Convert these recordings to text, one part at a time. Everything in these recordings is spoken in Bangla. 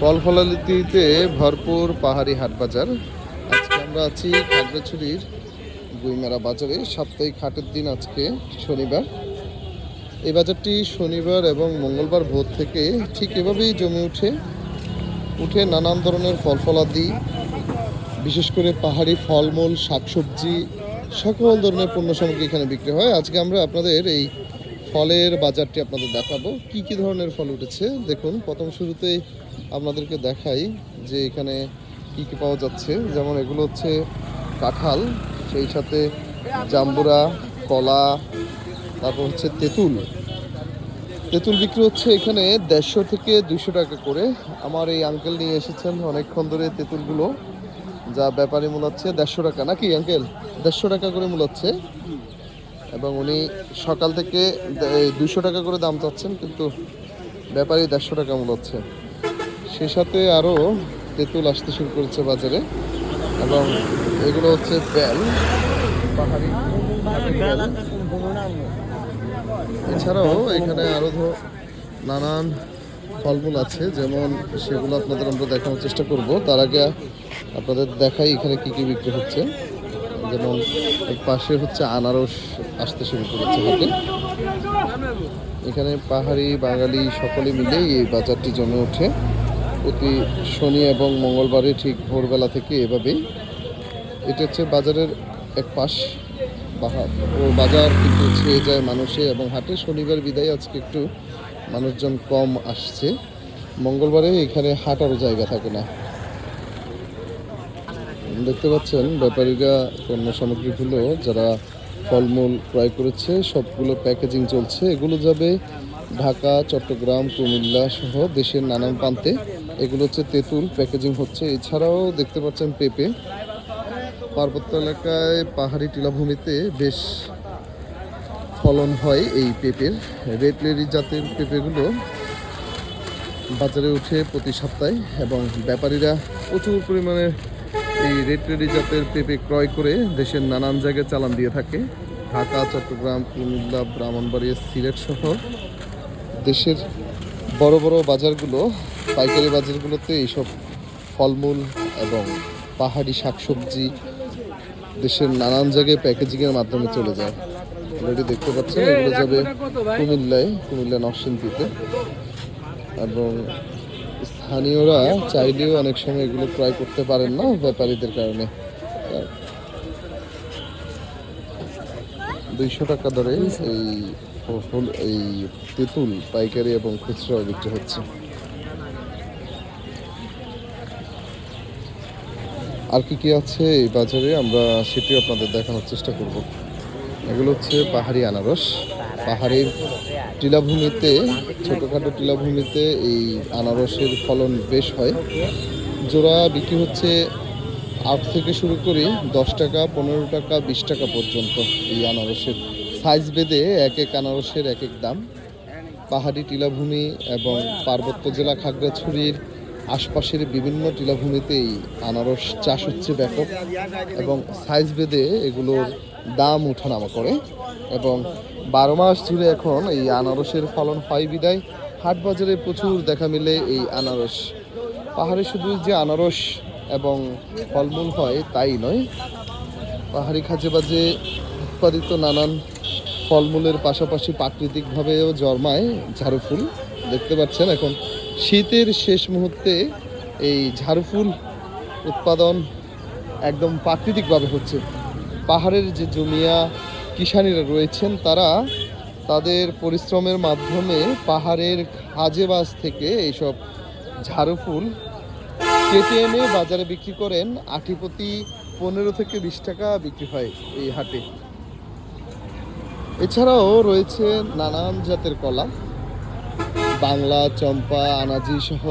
ফল ফলালিতে ভরপুর পাহাড়ি হাট বাজার আজকে আমরা আছি খাগড়াছড়ির গুইমেরা বাজারে। সাপ্তাহিক হাটের দিন আজকে, শনিবার। এই বাজারটি শনিবার এবং মঙ্গলবার ভোর থেকে ঠিক এভাবেই জমে উঠে। উঠে নানান ধরনের ফল ফলাদি বিশেষ করে পাহাড়ি ফলমূল, শাকসবজি, সকল ধরনের পণ্য সামগ্রী এখানে বিক্রি হয়। আজকে আমরা আপনাদের এই ফলের বাজারটি আপনাদের দেখাবো। কি কি ধরনের ফল উঠেছে? দেখুন, প্রথম শুরুতেই আপনাদেরকে দেখাই যে এখানে কি কি পাওয়া যাচ্ছে। যেমন এগুলো হচ্ছে কাঁঠাল, সেই সাথে জাম্বুরা, কলা, তারপর হচ্ছে তেঁতুল। তেঁতুল বিক্রি হচ্ছে এখানে দেড়শো থেকে দুশো টাকা করে। আমার এই আঙ্কেল নিয়ে এসেছেন অনেকক্ষণ ধরে তেঁতুলগুলো, যা ব্যাপারী মূলাচ্ছে দেড়শো টাকা। নাকি, আঙ্কেল? দেড়শো টাকা করে মূলাচ্ছে এবং উনি সকাল থেকে দুশো টাকা করে দাম চাচ্ছেন, কিন্তু ব্যাপারী দেড়শো টাকা মূলাচ্ছে সে সাথে আরও তেঁতুল আসতে শুরু করেছে বাজারে, এবং এগুলো হচ্ছে বেল, পাহাড়ি এছাড়াও এখানে আরও ধর নানান ফলমূল আছে, যেমন সেগুলো আপনাদের আমরা দেখানোর চেষ্টা করব। তার আগে আপনাদের দেখাই এখানে কি কি বিক্রি হচ্ছে। যেমন পাশে হচ্ছে আনারস আসতে শুরু করেছে হাতে। এখানে পাহাড়ি, বাঙালি সকলে মিলে এই বাজারটি জমে ওঠে। প্রতি শনি এবং মঙ্গলবারে ঠিক ভোরবেলা থেকে এভাবেই। এটা হচ্ছে বাজারের এক পাশ ও বাজার কিন্তু ছেয়ে যায় মানুষে এবং হাটে শনিবার বিদায়, আজকে একটু মানুষজন কম আসছে। মঙ্গলবারে এখানে হাঁটারও জায়গা থাকে না। দেখতে পাচ্ছেন, ব্যাপারীরা পণ্য সামগ্রীগুলো যারা ফলমূল ক্রয় করেছে, সবগুলো প্যাকেজিং চলছে। এগুলো যাবে ঢাকা, চট্টগ্রাম, কুমিল্লা সহ দেশের নানান প্রান্তে। এগুলো হচ্ছে তেঁতুল প্যাকেজিং হচ্ছে। এছাড়াও দেখতে পাচ্ছেন পেঁপে। পার্বত্য এলাকায় পাহাড়ি টিলাভূমিতে বেশ ফলন হয় এই পেঁপের। রেড জাতের পেঁপেগুলো বাজারে উঠে প্রতি সপ্তাহে এবং ব্যাপারীরা প্রচুর পরিমাণে এই রেড লেরি জাতের পেঁপে ক্রয় করে দেশের নানান জায়গায় চালান দিয়ে থাকে। ঢাকা, চট্টগ্রাম, কুমিল্লা, ব্রাহ্মণবাড়িয়া, সিলেট সহ দেশের বড় বড় বাজারগুলো, পাইকারি বাজারগুলোতে এইসব ফলমূল এবং পাহাড়ি শাকসবজি দেশের নানান জায়গায় প্যাকেজিংয়ের মাধ্যমে চলে যায়। অলরেডি দেখতে পাচ্ছেন, এগুলো যাবে কুমিল্লায়, কুমিল্লা নরসিংদীতে। এবং স্থানীয়রা চাইলেও অনেক সময় এগুলো ক্রয় করতে পারেন না ব্যাপারীদের কারণে। দুইশো টাকা দরে এই এই তেঁতুল, পাইকারি এবং খুচরা বিক্রি হচ্ছে। আর কি কি আছে এই বাজারে? আমরা সেটিও আপনাদের দেখানোর চেষ্টা করব। এগুলো হচ্ছে পাহাড়ি আনারস। পাহাড়ির টিলাভূমিতে, ছোটোখাটো টিলাভূমিতে এই আনারসের ফলন বেশ হয়। জোড়া বিক্রি হচ্ছে আট থেকে শুরু করে দশ টাকা, পনেরো টাকা, বিশ টাকা পর্যন্ত এই আনারসের সাইজ বেঁধে এক এক আনারসের এক এক দাম। পাহাড়ি টিলাভূমি এবং পার্বত্য জেলা খাগড়াছড়ির আশপাশের বিভিন্ন টিলাভূমিতে এই আনারস চাষ হচ্ছে ব্যাপক এবং সাইজ বেঁধে এগুলোর দাম ওঠানামা করে এবং বারো মাস জুড়ে এখন এই আনারসের ফলন হয় বিদায়। হাট বাজারে প্রচুর দেখা মিলে এই আনারস। পাহাড়ে শুধু যে আনারস এবং ফলমূল হয় তাই নয়, পাহাড়ি খাজে বাজে উৎপাদিত নানান ফলমূলের পাশাপাশি প্রাকৃতিকভাবেও জন্মায় ঝাড়ু ফুল। দেখতে পাচ্ছেন এখন শীতের শেষ মুহূর্তে এই ঝাড়ু ফুল উৎপাদন একদম প্রাকৃতিকভাবে হচ্ছে। পাহাড়ের যে জমিয়া কিষানীরা রয়েছেন, তারা তাদের পরিশ্রমের মাধ্যমে পাহাড়ের খাজেবাজ থেকে এইসব ঝাড়ু ফুল কেটে এনে বাজারে বিক্রি করেন। আটি প্রতি পনেরো থেকে বিশ টাকা বিক্রি হয় এই হাটে। এছাড়াও রয়েছে নানান জাতের কলা। বাংলা, চম্পা, আনাজি সহ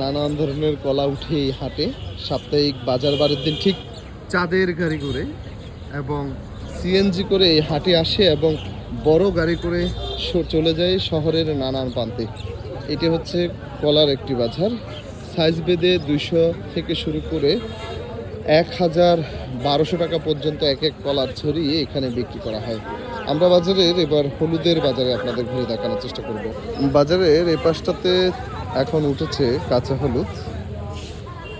নানান ধরনের কলা উঠে এই হাটে। সাপ্তাহিক বাজার বারের দিন ঠিক চাঁদের গাড়ি করে এবং সিএনজি করে এই হাটে আসে এবং বড় গাড়ি করে চলে যায় শহরের নানান প্রান্তে। এটি হচ্ছে কলার একটি বাজার। সাইজ বেদে দুইশো থেকে শুরু করে এক হাজার বারোশো টাকা পর্যন্ত এক এক কলার ছড়িয়ে এখানে বিক্রি করা হয়। আমরা বাজারের এবার হলুদের বাজারে আপনাদের ঘুরে দেখানোর চেষ্টা করব। বাজারের এই পাশটাতে এখন উঠেছে কাঁচা হলুদ।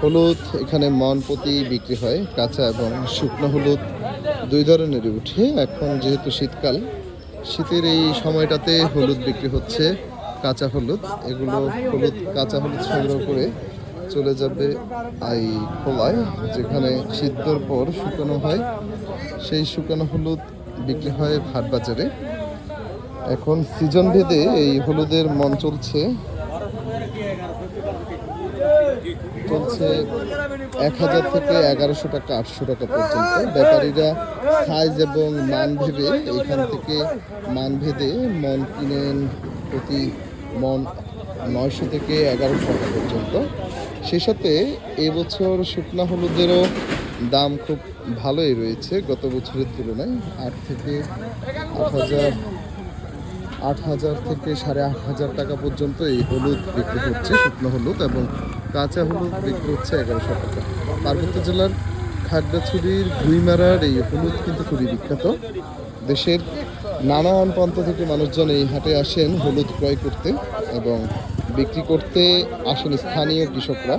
হলুদ এখানে মন প্রতি বিক্রি হয়, কাঁচা এবং শুকনো হলুদ। দুই ধরনেরই উঠে। এখন যেহেতু শীতকাল, শীতের এই সময়টাতে হলুদ বিক্রি হচ্ছে, কাঁচা হলুদ। এগুলো হলুদ, কাঁচা হলুদ সংগ্রহ করে চলে যাবে এই খোলায়, যেখানে সিদ্ধর পর শুকানো হয়। সেই শুকানো হলুদ বিক্রি হয় হাট বাজারে। এখন সিজন ভেদে এই হলুদের মন চলছে চলছে এক হাজার থেকে এগারোশো টাকা, আটশো টাকা পর্যন্ত। ব্যাপারীরা সাইজ এবং মান ভেবে এখান থেকে মান ভেদে মন কিনেন প্রতি মন নয়শো থেকে এগারোশো টাকা পর্যন্ত। সেই সাথে এবছর শুকনা হলুদেরও দাম খুব ভালোই রয়েছে। গত বছরের তুলনায় আট থেকে আট হাজার আট হাজার থেকে সাড়ে আট হাজার টাকা পর্যন্ত এই হলুদ বিক্রি হচ্ছে, শুকনো হলুদ এবং কাঁচা হলুদ বিক্রি হচ্ছে এগারোশো টাকা। পার্বত্য জেলার খাগড়াছড়ির ভুইমারার এই হলুদ কিন্তু খুবই বিখ্যাত। দেশের নানান প্রান্ত থেকে মানুষজন এই হাটে আসেন হলুদ ক্রয় করতে এবং বিক্রি করতে আসেন স্থানীয় কৃষকরা।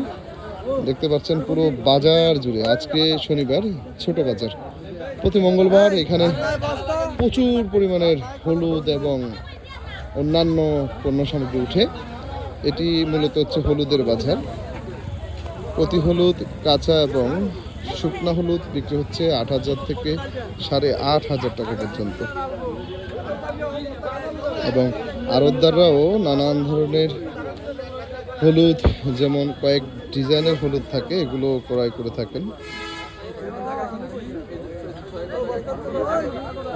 দেখতে পাচ্ছেন পুরো বাজার জুড়ে আজকে শনিবার ছোট বাজার। প্রতি মঙ্গলবার এখানে প্রচুর পরিমাণের হলুদ এবং অন্যান্য পণ্য সামগ্রী উঠে, এটি মূলত হচ্ছে হলুদের বাজার। প্রতি হলুদ, কাঁচা এবং শুকনো হলুদ বিক্রি হচ্ছে আট হাজার থেকে সাড়ে আট হাজার টাকা পর্যন্ত। এবং আড়তদাররাও নানান ধরনের হলুদ, যেমন কয়েক ডিজাইনের হলুদ থাকে, এগুলো ক্রয় করে থাকেন।